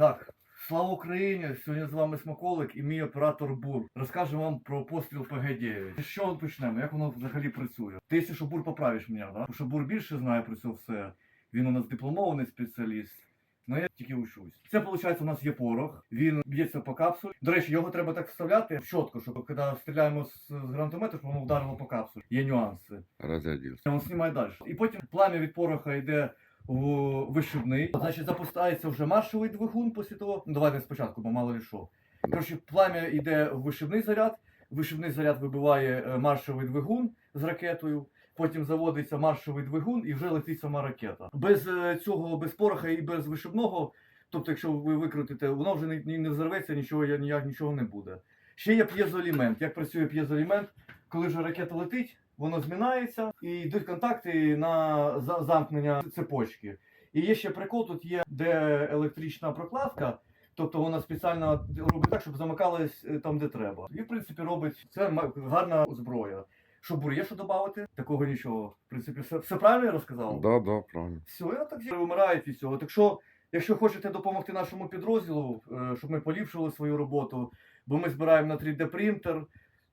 Так, слава Україні! Сьогодні з вами Смаколик і мій оператор Бур. Розкажемо вам про постріл ПГ-9. З чого почнемо? Як воно взагалі працює? Ти, що Бур поправиш мене, да? Тому що Бур більше знає про це все. Він у нас дипломований спеціаліст. Ну я тільки учусь. Це виходить, у нас є порох, він б'ється по капсулі. До речі, його треба так вставляти чітко, щоб коли стріляємо з, з гранатомету, щоб воно вдарило по капсулі. Є нюанси. Разрядился. Він знімає далі. І потім плам'я від пороха йде вишибний. Значить, запускається вже маршовий двигун після того. Ну, давайте спочатку, бо мало ли що. Коротше, плам'я йде в вишибний заряд. Вишибний заряд вибиває е, маршовий двигун з ракетою. Потім заводиться маршовий двигун і вже летить сама ракета. Без е, цього, без пороха і без вишибного, тобто, якщо ви викрутите, воно вже не, не взорветься, нічого ніяк нічого не буде. Ще є п'єзоелемент. Як працює п'єзоелемент? Коли вже ракета летить, воно змінається і йдуть контакти на замкнення цепочки. І є ще прикол, тут є де електрична прокладка, тобто вона спеціально робить так, щоб замикалась е, там, де треба. І в принципі робить це гарна зброя. Що бур, є що додати? Такого нічого. В принципі, все, все правильно я розказав? Да, да, правильно. Все, я так вимирають від цього. Так що, якщо хочете допомогти нашому підрозділу, е, щоб ми поліпшили свою роботу, бо ми збираємо на 3D принтер,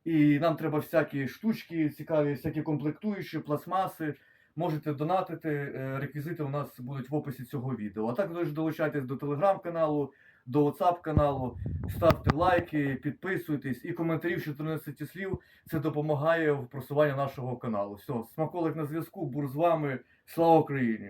і нам треба всякі штучки, цікаві, всякі комплектуючі, пластмаси. Можете донатити, е, реквізити у нас будуть в описі цього відео. А також долучайтесь до телеграм-каналу, до WhatsApp каналу, ставте лайки, підписуйтесь і коментарів 14 слів. Це допомагає в просуванні нашого каналу. Все, смаколик на зв'язку, бур з вами. Слава Україні!